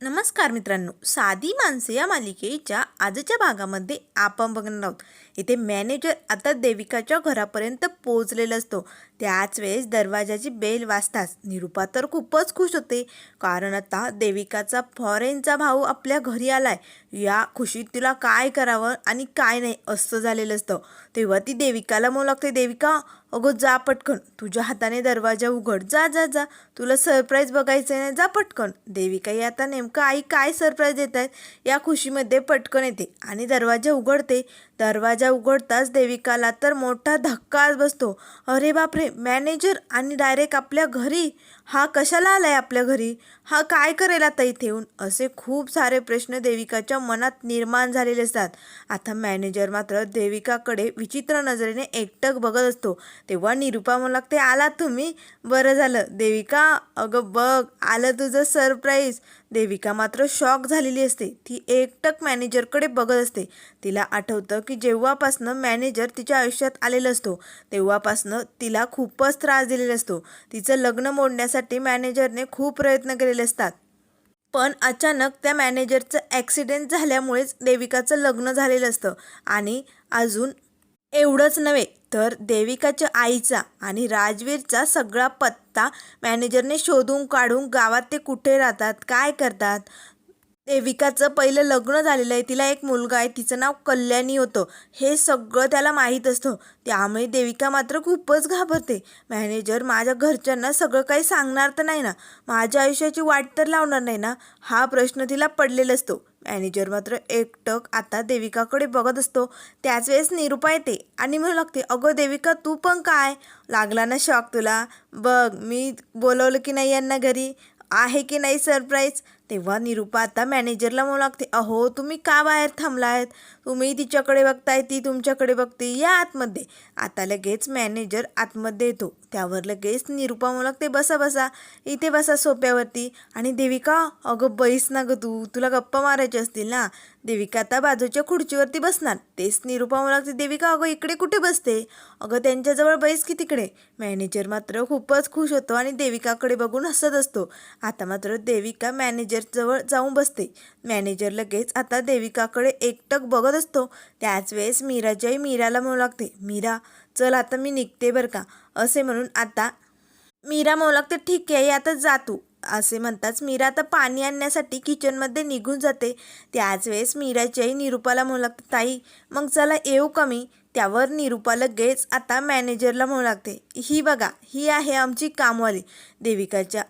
नमस्कार मित्रांनो. साधी माणसे या मालिकेच्या आजच्या भागामध्ये आपण बघणार आहोत. इथे मॅनेजर आता देविकाच्या घरापर्यंत पोहोचलेला असतो. त्याच वेळेस दरवाजाची बेल वाजताच निरुपा तर खूपच खुश होते. कारण आता देविकाचा फॉरेनचा भाऊ आपल्या घरी आलाय. या खुशीत तिला काय करावं आणि काय नाही असं झालेलं असतं. तेव्हा ती देविकाला म्हणू लागते देविका अगं जा पटकन. तुझ्या हाताने दरवाजा उघड. जा जा जा. तुला सरप्राईज बघायचं आहे ना जा पटकन. देविकाई आता नेमकं आई काय सरप्राईज देत आहेत या खुशीमध्ये पटकन येते आणि दरवाजा उघडते. दरवाजा उघडताच देविकाला तर मोठा धक्काच बसतो. अरे बापरे मॅनेजर आणि डायरेक्ट आपल्या घरी? हा कशाला आलाय आपल्या घरी? हा काय करेल आता इथे येऊन? असे खूप सारे प्रश्न देविकाच्या मनात निर्माण झालेले असतात. आता मॅनेजर मात्र देविकाकडे विचित्र नजरेने एकटक बघत असतो. तेव्हा निरुपा म्हणू लागते आलात तुम्ही? बरं झालं. देविका अगं बघ आलं तुझं सरप्राईज देविका मात्र शॉक झालेली असते. ती एकटक मॅनेजरकडे बघत असते. तिला आठवतं की जेव्हापासनं मॅनेजर तिच्या आयुष्यात आलेला असतो तेव्हापासनं तिला खूपच त्रास दिलेला असतो. तिचं लग्न मोडण्यासाठी मॅनेजरने खूप प्रयत्न केलेले असतात. पण अचानक त्या मॅनेजरचं ॲक्सिडेंट झाल्यामुळेच देविकाचं लग्न झालेलं असतं आणि अजून एवढंच नव्हे तर देविकाच्या आईचा आणि राजवीरचा सगळा पत्ता मॅनेजरने शोधून काढून गावात ते कुठे राहतात काय करतात? देविकाचं पहिलं लग्न झालेलं आहे. तिला एक मुलगा आहे. तिचं नाव कल्याणी होतं. हे सगळं त्याला माहीत असतं. त्यामुळे देविका मात्र खूपच घाबरते. मॅनेजर माझ्या घरच्यांना सगळं काही सांगणार तर नाही ना? माझ्या आयुष्याची वाट तर लावणार नाही ना? हा प्रश्न तिला पडलेला असतो. मॅनेजर मात्र एकटक आता देविकाकडे बघत असतो. त्याच वेळेस निरुपा येते आणि म्हणू लागते अगं देविका तू पण काय? लागला ना शॉक तुला? बघ मी बोलवलं की नाही यांना घरी? आहे की नाही सरप्राईज? तेव्हा निरुपा आता मॅनेजरला म्हणू लागते अहो तुम्ही का बाहेर थांबलायत? तुम्ही तिच्याकडे बघताय ती तुमच्याकडे बघते या आतमध्ये. आता लगेच मॅनेजर आतमध्ये येतो. त्यावर लगेच निरुपा म्हणू लागते बसा बसा इथे बसा सोप्यावरती आणि देविका अगं बैस ना गं तू तुला गप्पा मारायचे असतील ना. देविका आता बाजूच्या खुर्चीवरती बसणार. तेच निरुपा म्हणू लागते देविका अगं इकडे कुठे बसते? अगं त्यांच्याजवळ बैस की तिकडे. मॅनेजर मात्र खूपच खुश होतो आणि देविकाकडे बघून हसत असतो. आता मात्र देविका मॅनेजर मॅनेजरजवळ जाऊन बसते. मॅनेजर लगेच आता देविकाकडे एकटक बघत असतो. त्याच वेळेस मीराच्याही मीराला म्हणू लागते मीरा चल आता मी निघते बरं का? असे म्हणून आता मीरा म्हणू लागते ठीक आहे आता जा तू. असे म्हणताच मीरा आता पाणी आणण्यासाठी किचनमध्ये निघून जाते. त्याच वेळेस मीराची आई निरुपाला म्हणू लागते ताई मग चला येऊ का मी? त्यावर निरुपा लगेच आता मॅनेजरला म्हणू लागते ही बघा ही आहे आमची कामवाली. देविकाच्या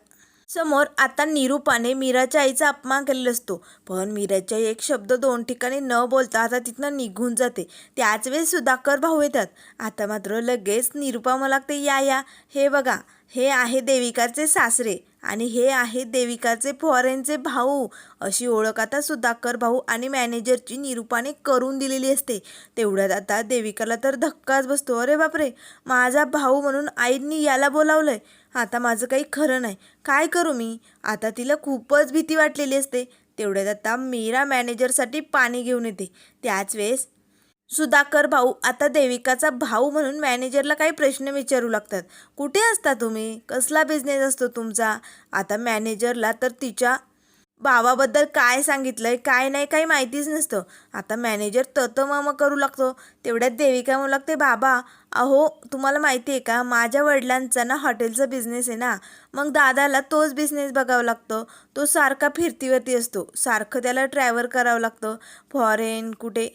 समोर आता निरुपाने मीराच्या आईचा अपमान केलेला असतो. पण मीराच्या आई एक शब्द दोन ठिकाणी न बोलता आता तिथनं निघून जाते. त्याच वेळेस सुधाकर भाऊ येतात. आता मात्र लगेच निरुपा मला लागते या या. हे बघा हे आहे देविकाचे सासरे आणि हे आहे देविकाचे फॉरेनचे भाऊ. अशी ओळख आता सुधाकर भाऊ आणि मॅनेजरची निरुपाने करून दिलेली असते. तेवढ्यात आता देविकाला तर धक्काच बसतो. अरे बापरे माझा भाऊ म्हणून आईंनी याला बोलावलंय. आता माझं काही खरं नाही. काय करू मी? आता तिला खूपच भीती वाटलेली असते. तेवढ्यात आता मीरा मॅनेजरसाठी पाणी घेऊन येते. त्याच वेळेस सुधाकर भाऊ आता देविकाचा भाऊ म्हणून मॅनेजरला काही प्रश्न विचारू लागतात. कुठे असता तुम्ही? कसला बिझनेस असतो तुमचा? आता मॅनेजरला तर तिच्या भावाबद्दल काय सांगितलंय काय नाही काही माहितीच नसतं. आता मॅनेजर तत मम करू लागतो. तेवढ्यात देविका म्हणू लागते बाबा अहो तुम्हाला माहिती आहे का? माझ्या वडिलांचा ना हॉटेलचा बिझनेस आहे ना. मग दादाला तोच बिझनेस बघावा लागतो. तो सारखा फिरतीवरती असतो. सारखं त्याला ट्रॅव्हल करावं लागतं. फॉरेन कुठे?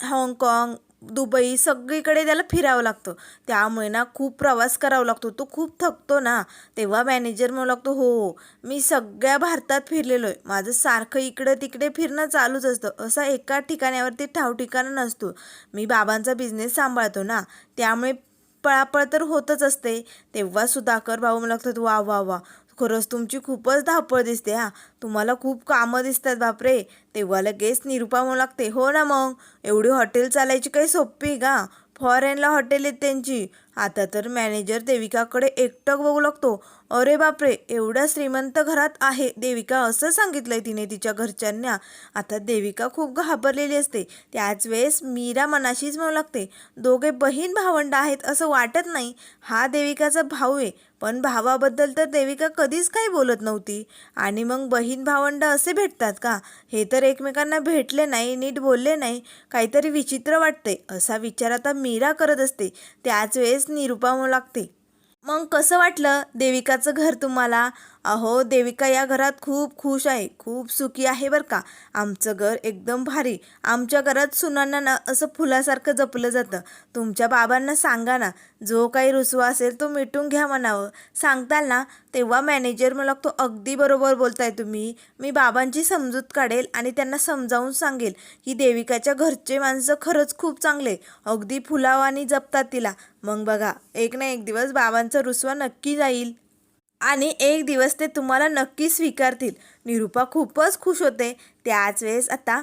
हाँगकाँग दुबई सगळीकडे त्याला फिरावं लागतं. त्यामुळे ना खूप प्रवास करावा लागतो. तो खूप थकतो ना. तेव्हा मॅनेजर म्हणू लागतो हो हो मी सगळ्या भारतात फिरलेलो आहे. माझं सारखं इकडं तिकडे फिरणं चालूच असतं. असं एका ठिकाणावरती ठाव ठिकाणं नसतो. मी बाबांचा बिझनेस सांभाळतो ना. त्यामुळे पळापळ तर होतच असते. तेव्हा सुधाकर भाऊ मला लागतात वा वा वा खरंच तुमची खूपच धावपळ दिसते हा. तुम्हाला खूप कामं दिसतात बापरे. तेव्हा लगेच निरुपा म्हणू लागते हो ना मग एवढी हॉटेल चालायची काही सोपी का? फॉरेनला हॉटेल आहेत त्यांची. आता तर मॅनेजर देविकाकडे एकटक बघू लागतो. अरे बापरे एवढ्या श्रीमंत घरात आहे देविका असं सांगितलंय तिने तिच्या घरच्यांना. आता देविका खूप घाबरलेली असते. त्याच वेळेस मीरा मनाशीच म्हणू लागते दोघे बहीण भावंड आहेत असं वाटत नाही. हा देविकाचा भाऊ आहे. पण भावाबद्दल तर देविका कधीच काही बोलत नव्हती. आणि मग बहीण भावंड असे भेटतात का? हे तर एकमेकांना भेटले नाही नीट बोलले नाही. काहीतरी विचित्र वाटते असा विचार आता मीरा करत असते. त्याच वेळेस निरुपा लागते. मग कसं वाटलं देविकाचं घर तुम्हाला? अहो देविका या घरात खूप खुश आहे खूप सुखी आहे बरं का. आमचं घर एकदम भारी आमच्या घरात सुनांना ना असं फुलासारखं जपलं जातं. तुमच्या बाबांना सांगा ना जो काही रुसवा असेल तो मिटून घ्या म्हणावं. सांगताल ना तेव्हा मॅनेजर मला तो अगदी बरोबर बोलताय तुम्ही. मी बाबांची समजूत काढेल आणि त्यांना समजावून सांगेल की देविकाच्या घरचे माणसं खरंच खूप चांगले अगदी फुलावानी जपतात तिला. मग बघा एक ना एक दिवस बाबांचा रुसवा नक्की जाईल. आणि एक दिवस ते तुम्हाला नक्की स्वीकारतील. निरुपा खूपच खुश होते. त्याच वेळेस आता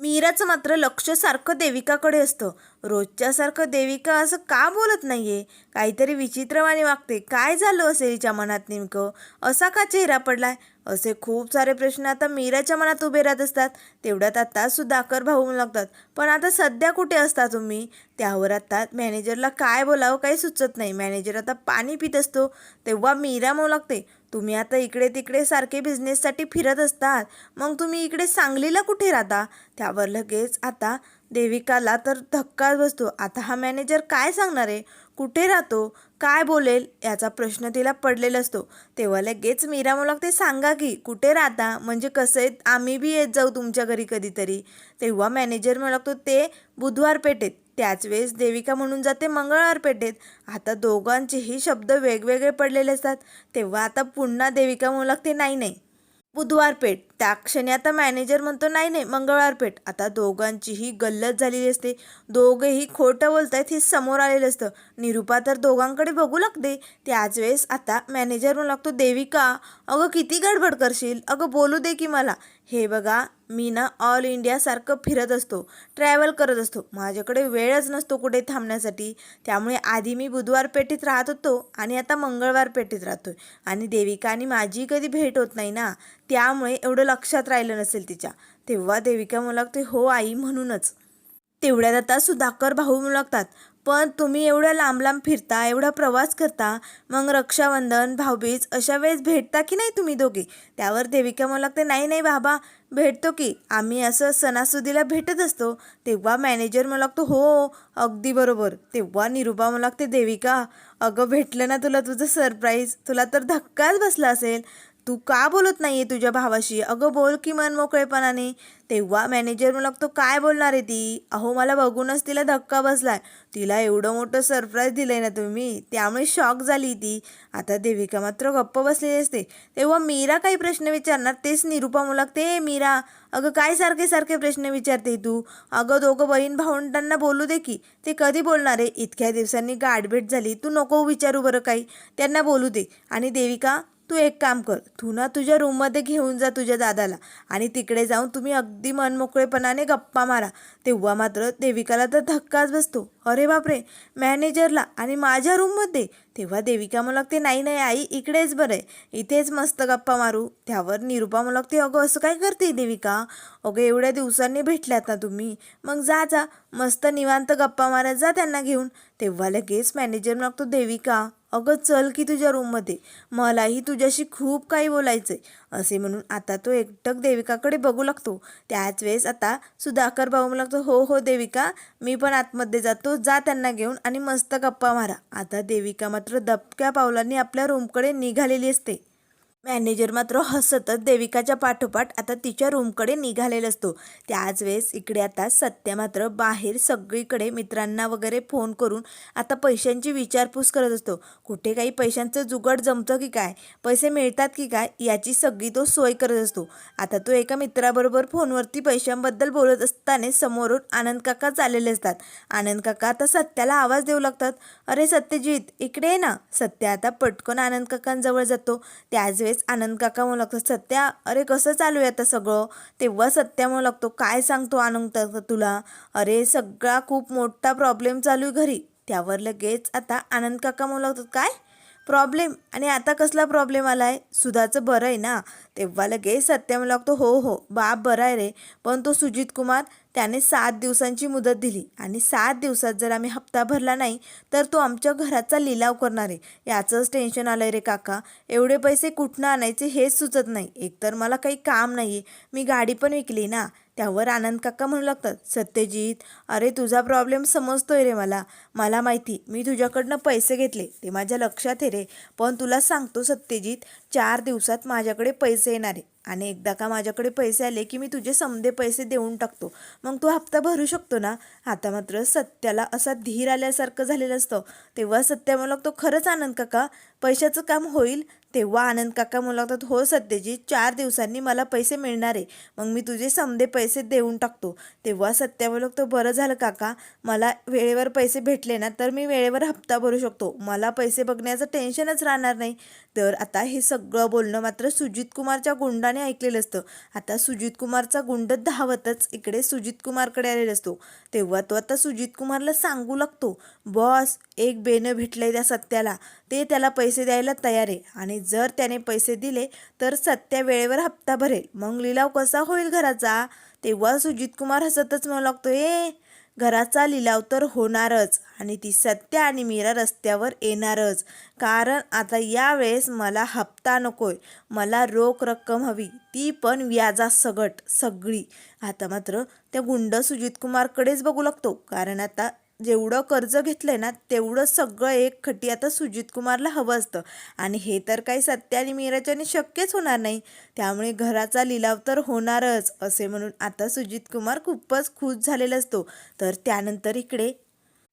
मीराचं मात्र लक्ष सारखं देविकाकडे असतं. रोजच्यासारखं देविका असं का बोलत नाही आहे काहीतरी विचित्रवाणी वागते. काय झालं असेल हिच्या मनात नेमकं? असा का चेहरा पडलाय? असे खूप सारे प्रश्न आता मीराच्या मनात उभे राहत असतात. तेवढ्यात आता सुधाकर भाऊ म्हणू लागतात पण आता सध्या कुठे असता तुम्ही? त्यावर आता मॅनेजरला काय बोलावं काही सुचत नाही. मॅनेजर आता पाणी पित असतो. तेव्हा मीरा म्हणू लागते तुम्ही आता इकडे तिकडे सारखे बिझनेससाठी फिरत असतात. मग तुम्ही इकडे सांगलीला कुठे राहता? त्यावर लगेच आता देविकाला तर धक्काच बसतो. आता हा मॅनेजर काय सांगणार आहे? कुठे राहतो? काय बोलेल याचा प्रश्न तिला पडलेला असतो. तेव्हा लगेच मीरा मला ते सांगा की कुठे राहता? म्हणजे कसं आहे? आम्ही बी येत जाऊ तुमच्या घरी कधीतरी. तेव्हा मॅनेजर म्हणू लागतो ते बुधवार पेठेत त्याच वेळेस देविका म्हणून जाते मंगळवार पेठेत. आता दोघांचेही शब्द वेगवेगळे पडलेले असतात. तेव्हा आता पुन्हा देविका म्हणू लागते नाही नाही बुधवार पेठ त्या क्षणी आता मॅनेजर म्हणतो नाही नाही मंगळवार पेठ आता दोघांचीही गल्लत झालेली असते. दोघेही खोटं बोलतायत हे समोर आलेलं असतं. निरुपा तर दोघांकडे बघू लागते. त्याच वेळेस आता मॅनेजर म्हणू लागतो देविका अगं किती गडबड करशील? अगं बोलू दे की मला. हे बघा मी ना ऑल इंडियासारखं फिरत असतो ट्रॅव्हल करत असतो. माझ्याकडे वेळच नसतो कुठे थांबण्यासाठी. त्यामुळे आधी मी बुधवार पेठेत राहत होतो आणि आता मंगळवार पेठेत राहतोय. आणि देविका आणि माझी कधी भेट होत नाही ना त्यामुळे एवढं लक्षात राहिलं नसेल तिच्या. तेव्हा देविका मला लागते हो आई म्हणूनच. तेवढ्यात आता सुधाकर भाऊ मुलागतात लागतात पण तुम्ही एवढ्या लांब लांब फिरता एवढा प्रवास करता मग रक्षाबंधन भाऊबीज अशा वेळेस भेटता की नाही तुम्ही दोघे? त्यावर देविका मला लागते नाही नाही बाबा भेटतो की. आम्ही असं सणासुदीला भेटत असतो. तेव्हा मॅनेजर मला लागतो हो अगदी बरोबर. तेव्हा निरुपा मला लागते देविका अगं भेटलं ना तुला तुझं सरप्राईज? तुला तर धक्काच बसला असेल. तू का बोलत नाही आहे तुझ्या भावाशी? अगं बोल की मन मोकळेपणाने. तेव्हा मॅनेजर म्हणू तो काय बोलणार आहे ती? अहो मला बघूनच तिला धक्का बसलाय. तिला एवढं मोठं सरप्राईज दिलंय ना तुम्ही. त्यामुळे शॉक झाली ती. आता देविका मात्र गप्प बसलेली असते. तेव्हा मीरा काही प्रश्न विचारणार? तेच निरुपा मुलागते मीरा. अगं काय सारखे सारखे प्रश्न विचारते तू? अगं दोघं बहीण भावंडांना बोलू दे की. ते कधी बोलणार आहे? इतक्या दिवसांनी गाठभेट झाली. तू नको विचारू बरं काही. त्यांना बोलू दे. आणि देविका तू एक काम कर तू ना तुझ्या रूममध्ये घेऊन जा तुझ्या दादाला आणि तिकडे जाऊन तुम्ही अगदी मनमोकळेपणाने गप्पा मारा. तेव्हा मात्र देविकाला तर धक्काच बसतो. अरे बापरे मॅनेजरला आणि माझ्या रूममध्ये तेव्हा देविका मला नाही नाही आई इकडेच बरं आहे. इथेच मस्त गप्पा मारू. त्यावर निरुपा मला अगं असं काय करते देविका? अगं एवढ्या दिवसांनी भेटल्यात ना तुम्ही. मग जा जा. मस्त निवांत गप्पा मारत जा त्यांना घेऊन. तेव्हा लगेच मॅनेजर मला देविका अगं चल की तुझ्या रूममध्ये. मलाही तुझ्याशी खूप काही बोलायचं आहे असे म्हणून आता तो एकटक देविकाकडे बघू लागतो. त्याच वेळेस आता सुधाकर भाऊ लागतो हो हो देविका मी पण आतमध्ये जातो. जा त्यांना घेऊन आणि मस्त गप्पा मारा. आता देविका मात्र दबक्या पावलांनी आपल्या रूमकडे निघालेली असते. मॅनेजर मात्र हसतच देविकाच्या पाठोपाठ आता तिच्या रूमकडे निघालेला असतो. त्याच वेळेस इकडे आता सत्य मात्र बाहेर सगळीकडे मित्रांना वगैरे फोन करून आता पैशांची विचारपूस करत असतो. कुठे काही पैशांचं जुगाड जमतं की काय? पैसे मिळतात की काय? याची सगळी तो सोय करत असतो. आता तो एका मित्राबरोबर फोनवरती पैशांबद्दल बोलत असताना समोरून आनंद काका चाललेले असतात. आनंद काका आता सत्याला आवाज देऊ लागतात. अरे सत्यजित इकडे ये ना. सत्य आता पटकन आनंद काकांजवळ जातो. त्याच वेळेस आनंद काका म्हणू लागतो सत्या अरे कसं चालू आहे आता सगळं? तेव्हा सत्या म्हणू लागतो काय सांगतो आनंद काका तुला? अरे सगळा खूप मोठा प्रॉब्लेम चालू आहे घरी. त्यावर लगेच आता आनंद काका म्हणू लागतात काय? प्रॉब्लेम आणि आता कसला प्रॉब्लेम आला आहे सुधाचं बरं आहे ना? तेव्हा लगेच सत्य म्हणू लागतो हो हो बाप बरा आहे रे. पण तो सुजित कुमार त्याने सात दिवसांची मुदत दिली. आणि सात दिवसात जर आम्ही हप्ता भरला नाही तर तो आमच्या घराचा लिलाव करणार आहे. याचंच टेन्शन आलं आहे रे काका. एवढे पैसे कुठनं आणायचे हेच सुचत नाही. एकतर मला काही काम नाही आहे मी गाडी पण विकली ना. त्यावर आनंद काका म्हणू लागतात सत्यजित अरे तुझा प्रॉब्लेम समजतोय रे मला. मला माहिती मी तुझ्याकडनं पैसे घेतले ते माझ्या लक्षात आहे रे. पण तुला सांगतो सत्यजित चार दिवसात माझ्याकडे पैसे येणार. आहे आणि एकदा का माझ्याकडे पैसे आले की मी तुझे समदे पैसे देऊन टाकतो. मग तू हप्ता भरू शकतो ना? आता मात्र सत्याला असा धीर आल्यासारखं झालेलं असतं. तेव्हा सत्या म्हणू लागतो खरंच आनंद काका पैशाचं काम होईल तेव्हा आनंद काका म्हणू लागतात हो सत्यजित चार दिवसांनी मला पैसे मिळणार आहे. मग मी तुझे समधे पैसे देऊन टाकतो. तेव्हा सत्या बोलतो बरं झालं काका मला वेळेवर पैसे भेटले ना तर मी वेळेवर हप्ता भरू शकतो. मला पैसे बघण्याचं टेन्शनच राहणार नाही. तर आता हे सगळं बोलणं मात्र सुजित कुमारच्या गुंडाने ऐकलेलं असतं. आता सुजित कुमारचा गुंड धावतच इकडे सुजित कुमारकडे आलेला असतो. तेव्हा तो आता सुजित कुमारला सांगू लागतो बॉस एक बेनं भेटलंय त्या सत्याला. ते त्याला पैसे द्यायला तयार आहे. आणि जर त्याने पैसे दिले तर सत्या वेळेवर हप्ता भरेल. मग लिलाव कसा होईल घराचा? तेव्हा सुजित कुमार हसतच म्हणू लागतो ए घराचा लिलाव तर होणारच आणि ती सत्या आणि मीरा रस्त्यावर येणारच. कारण आता यावेळेस मला हप्ता नकोय. मला रोख रक्कम हवी. ती पण व्याजासगट सगळी. आता मात्र त्या गुंड सुजित कुमारकडेच बघू लागतो. कारण आता जेवढं कर्ज घेतलंय ना तेवढं सगळं एक खटी आता सुजित कुमारला हवं असतं. आणि हे तर काही सत्य आणि मीराच्याने शक्यच होणार नाही. त्यामुळे घराचा लिलाव तर होणारच असे म्हणून आता सुजित कुमार खूपच खुश झालेला असतो. तर त्यानंतर इकडे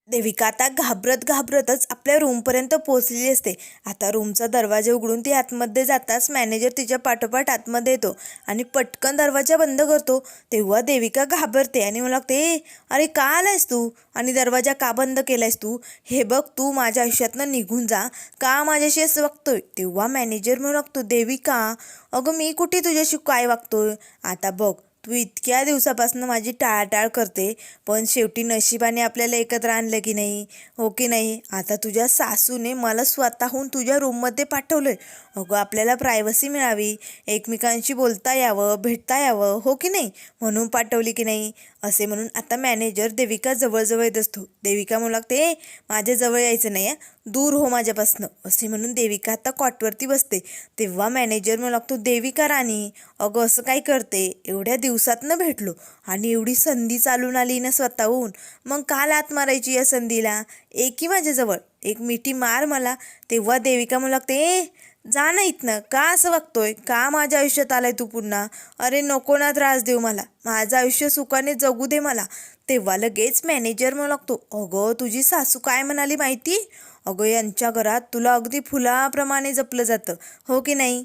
देविका आता घाबरत घाबरतच आपल्या रूमपर्यंत पोहोचलेली असते. आता रूमचा दरवाजा उघडून ती आतमध्ये जाताच मॅनेजर तिच्या पाठोपाठ आतमध्ये येतो आणि पटकन दरवाजा बंद करतो. तेव्हा देविका घाबरते आणि मला लागते अरे का आलायस तू? आणि दरवाजा का बंद केलायस तू? हे बघ तू माझ्या आयुष्यातनं निघून जा. का माझ्याशी असं वागतोय? तेव्हा मॅनेजर म्हणू लागतो देविका अगं मी कुठे तुझ्याशी काय वागतोय? आता बघ तू इतक्या दिवसापासून माझी टाळाटाळ करते पण शेवटी नशिबाने आपल्याला एकत्र आणलं की नाही? हो की नाही? आता तुझ्या सासूने मला स्वतःहून तुझ्या रूममध्ये पाठवलं आहे अगं आपल्याला प्रायव्हसी मिळावी एकमेकांशी बोलता यावं भेटता यावं हो की नाही? म्हणून पाठवली की नाही? असे म्हणून आता मॅनेजर देविका जवळजवळ येत असतो. देविका म्हणू लागते माझ्याजवळ माझ्या जवळ यायचं नाही हं. दूर हो माझ्यापासनं असे म्हणून देविका आता कॉटवरती बसते. तेव्हा मॅनेजर म्हणू लागतो देविका राणी अगं असं काय करते? एवढ्या दिवसातनं भेटलो आणि एवढी संधी चालून आली ना स्वतःहून. मग का लात मारायची या संधीला? एकी माझ्याजवळ. एक मिठी मार मला. तेव्हा देविका म्हणू लागते ए जा ना इथनं. का असं वागतोय? का माझ्या आयुष्यात आलाय तू पुन्हा? अरे नको ना त्रास देऊ मला. माझं आयुष्य सुखाने जगू दे मला. तेव्हा लगेच मॅनेजर म्हणू लागतो अगं तुझी सासू काय म्हणाली माहिती? अगं यांच्या घरात तुला अगदी फुलाप्रमाणे जपलं जातं हो की नाही?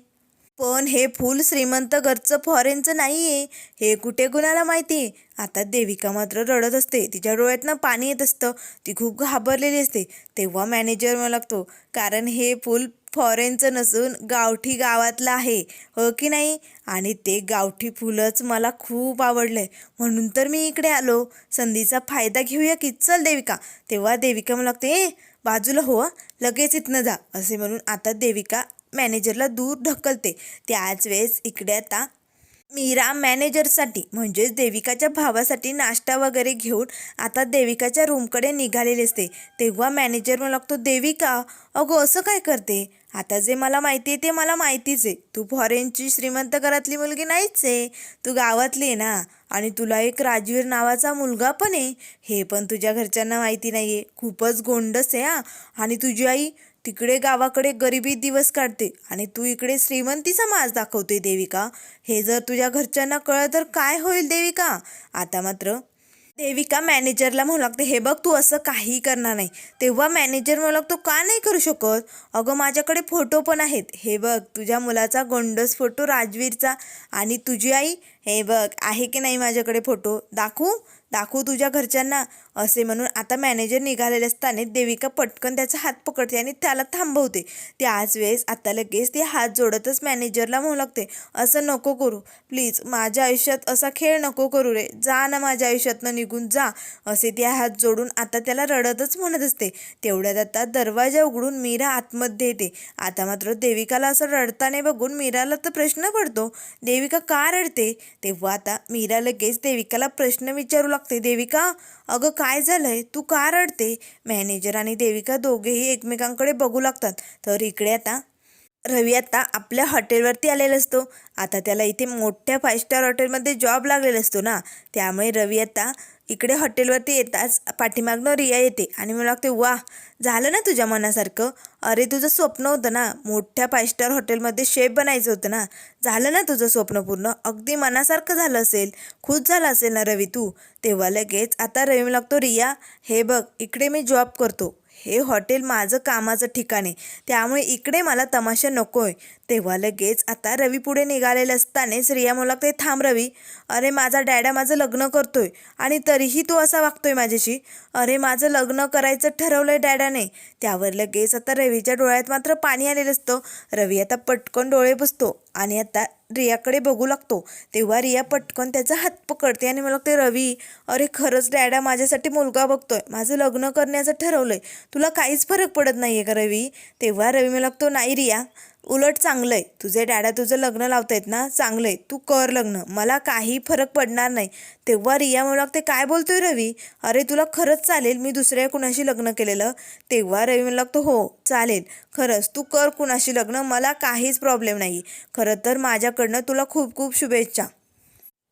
पण हे फूल श्रीमंत घरचं फॉरेनचं नाही आहे हे कुठे कुणाला माहिती? आहे आता देविका मात्र रडत असते. तिच्या डोळ्यातनं पाणी येत असतं. ती खूप घाबरलेली असते. तेव्हा मॅनेजर मला लागतो कारण हे फूल फॉरेनचं नसून गावठी गावातलं आहे हो की नाही? आणि ते गावठी फुलंच मला खूप आवडलं आहे म्हणून तर मी इकडे आलो. संधीचा फायदा घेऊया की? चल देविका. तेव्हा देविका म्हणू लागते ए बाजूला हो लगेच इथनं जा असे म्हणून आता देविका मॅनेजरला दूर ढकलते. त्याच वेळेस इकडे आता मीरा मॅनेजरसाठी म्हणजेच देविकाच्या भावासाठी नाश्ता वगैरे घेऊन आता देविकाच्या रूमकडे निघालेली असते. तेव्हा मॅनेजर मला लागतो देविका अगो असं काय करते? आता जे मला माहिती आहे ते मला माहितीच आहे. तू फॉरेनची श्रीमंत घरातली मुलगी नाहीच आहे. तू गावातली आहे ना. आणि तुला एक राजवीर नावाचा मुलगा पण आहे. हे पण तुझ्या घरच्यांना माहिती नाही आहे खूपच गोंडस आहे हा. आणि तुझी आई तिकडे गावाकडे गरिबी दिवस काढते. आणि तू इकडे श्रीमंतीचा माज दाखवते देविका. हे जर तुझ्या घरच्यांना कळलं तर काय होईल देविका? आता मात्र देविका मॅनेजरला म्हणू लागते हे बघ तू असं काही करणार नाही. तेव्हा मॅनेजर म्हणू लागतो का नाही करू शकत? अगं माझ्याकडे फोटो पण आहेत. हे बघ तुझ्या मुलाचा गोंडस फोटो राजवीरचा आणि तुझी आई हे बघ आहे की नाही माझ्याकडे फोटो? दाखवू? दाखवू तुझ्या घरच्यांना. असे म्हणून आता मॅनेजर निघालेले असताना देविका पटकन त्याचा हात पकडते आणि त्याला थांबवते. त्याच वेळेस आता लगेच ती हात जोडतच मॅनेजरला म्हणू लागते असं नको करू. प्लीज माझ्या आयुष्यात असा खेळ नको करू रे. जा ना माझ्या आयुष्यातनं निघून जा. असे ती हात जोडून आता त्याला रडतच म्हणत असते. तेवढ्यात आता दरवाजा उघडून मीरा आतमध्ये येते. आता मात्र देविकाला असं रडताना बघून मीराला तर प्रश्न पडतो. देविका का रडते? तेव्हा आता मीरा लगेच देविकाला प्रश्न विचारू लागतो. देविका. अगं काय झालंय? तू का रडते? मॅनेजर आणि देविका दोघेही एकमेकांकडे बघू लागतात. तर इकडे आता रवी आता आपल्या हॉटेलवरती आलेला असतो. आता त्याला इथे मोठ्या फाय स्टार हॉटेलमध्ये जॉब लागलेला असतो ना. त्यामुळे रवी आता इकडे हॉटेलवरती येताच पाठीमागनं रिया येते आणि मला लागते वा झालं ना तुझ्या मनासारखं? अरे तुझं स्वप्न होतं ना. मोठ्या फाय स्टार हॉटेलमध्ये शेफ बनायचं होतं ना. झालं ना तुझं स्वप्न पूर्ण? अगदी मनासारखं झालं असेल. खुश झालं असेल ना रवी तू? तेव्हा लगेच आता रवी मला लागतो रिया हे बघ इकडे मी जॉब करतो. हे हॉटेल माझं कामाचं ठिकाण आहे. त्यामुळे इकडे मला तमाशा नको आहे तेव्हा लगेच आता रवी पुढे निघालेले असतानाच रिया मला ते थांब रवी. अरे माझा डॅडा माझं लग्न करतोय आणि तरीही तू असा वागतोय माझ्याशी. अरे माझं लग्न करायचं ठरवलंय डॅडाने. त्यावर लगेच आता रवीच्या डोळ्यात मात्र पाणी आलेलं असतं. रवी आता पटकन डोळे बसतो आणि आता रियाकडे बघू लागतो. तेव्हा रिया पटकन त्याचा हात पकडते आणि मला ते रवी अरे खरंच डॅडा माझ्यासाठी मुलगा बघतोय. माझं लग्न करण्याचं ठरवलंय. तुला काहीच फरक पडत नाही आहे का रवी? तेव्हा रवी मला लागतो नाही रिया. उलट चांगलं आहे तुझे डॅडा तुझं लग्न लावतायत ना? चांगलं आहे तू कर लग्न. मला काही फरक पडणार नाही. तेव्हा रिया म्हणू लागते काय बोलतोय रवी? अरे तुला खरंच चालेल मी दुसऱ्या कुणाशी लग्न केलेलं? तेव्हा रवी म्हणू लागतो हो चालेल. खरंच तू कर कुणाशी लग्न. मला काहीच प्रॉब्लेम नाही. खरं तर माझ्याकडनं तुला खूप खूप शुभेच्छा.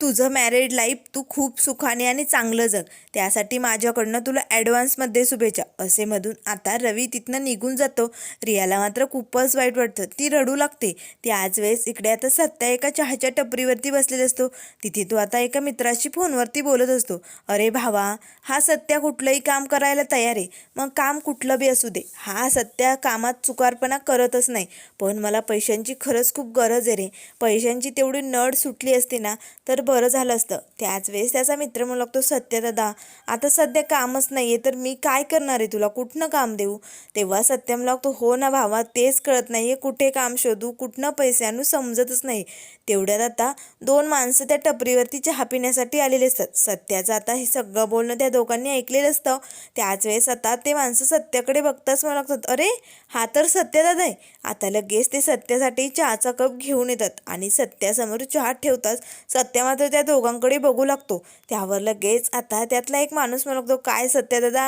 तुझं मॅरिड लाईफ तू खूप सुखाने आणि चांगलं जग. त्यासाठी माझ्याकडनं तुला ॲडव्हान्समध्ये शुभेच्छा. असे मधून आता रवी तिथनं निघून जातो. रियाला मात्र खूपच वाईट वाटतं. ती रडू लागते. त्याच वेळेस इकडे आता सत्या एका चहाच्या टपरीवरती बसलेला असतो. तिथे तो आता एका मित्राशी फोनवरती बोलत असतो. अरे भावा हा सत्या कुठलंही काम करायला तयार आहे. मग काम कुठलं बी असू दे. हा सत्या कामात चुकारपणा करतच नाही. पण मला पैशांची खरंच खूप गरज आहे रे. पैशांची तेवढी नड सुटली असते ना तर बरं झालं असतं. त्याच वेळेस त्याचा मित्र म्हणू लागतो सत्य दादा आता सध्या कामच नाही आहे तर मी काय करणार आहे तुला? कुठनं काम देऊ? तेव्हा सत्यम लागतो हो ना भावा तेच कळत नाही आहे कुठे काम शोधू कुठनं पैसे आणू समजतच नाही. तेवढ्यात आता दोन माणसं त्या टपरीवरती चहा पिण्यासाठी आलेले असतात. सत्याचं आता हे सगळं बोलणं त्या दोघांनी ऐकलेलं असतं. त्याच वेळेस आता ते माणसं सत्याकडे बघताच मला लागतात अरे हा तर सत्यदादा आहे. आता लगेच ते सत्यासाठी चहाचा कप घेऊन येतात आणि सत्यासमोर चहा ठेवताच सत्या मात्र त्या दोघांकडे बघू लागतो. त्यावर लगेच आता त्यातला एक माणूस म्हणतो काय सत्य दादा?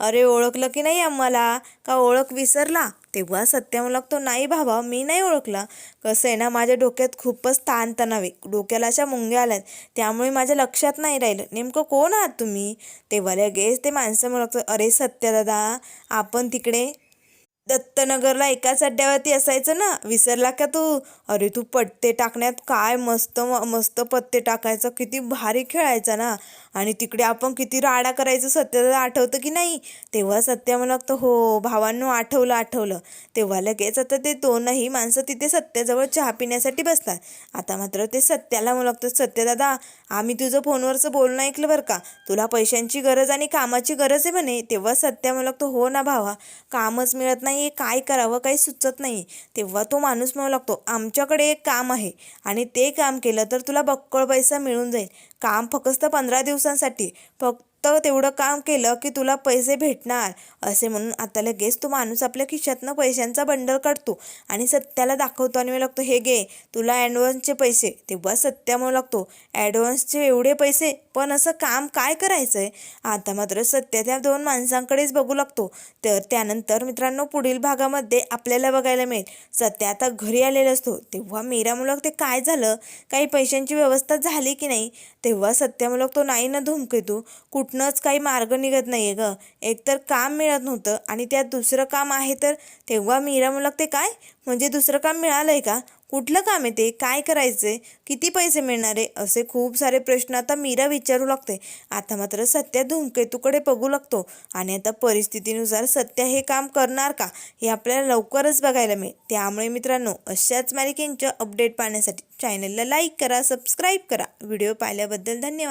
अरे ओळखलं की नाही आम्हाला? का ओळख विसरला? तेव्हा सत्य म्हणू लागतो नाही भावा मी नाही ओळखला. कसं आहे ना माझ्या डोक्यात खूपच ताणतणाव आहे. डोक्याला अशा मुंग्या आल्यात. त्यामुळे माझ्या लक्षात नाही राहिलं. नेमकं कोण आहात तुम्ही? तेव्हा लगेच ते माणसं म्हणू लागतो अरे सत्य दादा आपण तिकडे दत्तनगरला एकाच अड्ड्यावरती असायचं ना? विसरला का तू? अरे तू पत्ते टाकण्यात काय मस्त मस्त पत्ते टाकायचं? किती भारी खेळायचा ना? आणि तिकडे आपण किती राडा करायचं? सत्याला आठवतं की नाही? तेव्हा सत्या मला लागतं हो भावांनो आठवलं आठवलं. तेव्हा लगेच आता ते दोनही माणसं तिथे सत्याजवळ चहा पिण्यासाठी बसतात. आता मात्र ते सत्याला मला लागतं दादा आम्ही तुझं फोनवरचं बोलणं ऐकलं बरं का? तुला पैशांची गरज आणि कामाची गरज आहे म्हणे. तेव्हा सत्या मला हो ना भावा कामच मिळत नाही नाही काय करावं काही सुचत नाही. तेव्हा तो माणूस म्हणू लागतो आमच्याकडे एक काम आहे आणि ते काम केलं तर तुला बक्कळ पैसा मिळून जाईल. काम फक्त पंधरा दिवसांसाठी. फक्त तेवढं काम केलं की तुला पैसे भेटणार. असे म्हणून आता लगेच तो माणूस आपल्या खिशातनं पैशांचा बंडल काढतो आणि सत्याला दाखवतो आणि मी लागतो हे घे तुला ॲडव्हान्सचे पैसे. तेव्हा सत्या म्हणू लागतो ॲडव्हान्सचे एवढे पैसे? पण असं काम काय करायचं आहे आता मात्र सत्य त्या दोन माणसांकडेच बघू लागतो. तर त्यानंतर मित्रांनो पुढील भागामध्ये आपल्याला बघायला मिळेल. सत्या आता घरी आलेला असतो. तेव्हा मीरा मुलग ते काय झालं? काही पैशांची व्यवस्था झाली की नाही? तेव्हा सत्या मुलग तो नाही ना धुमकेतू. कुठनंच काही मार्ग निघत नाही आहे गं. एकतर काम मिळत नव्हतं आणि त्यात दुसरं काम आहे तर? तेव्हा मीरा मुलग लागते काय? म्हणजे दुसरं काम मिळालं आहे का? कुठलं काम आहे ते? काय करायचं आहे किती पैसे मिळणार आहे? असे खूप सारे प्रश्न आता मीरा विचारू लागते. आता मात्र सत्या धूमकेतूकडे बघू लागतो. आणि आता परिस्थितीनुसार सत्या हे काम करणार का? हे आपल्याला लवकरच बघायला मिळेल. त्यामुळे मित्रांनो अशाच मालिकेंच्या अपडेट पाहण्यासाठी चॅनलला लाईक करा सबस्क्राईब करा. व्हिडिओ पाहिल्याबद्दल धन्यवाद.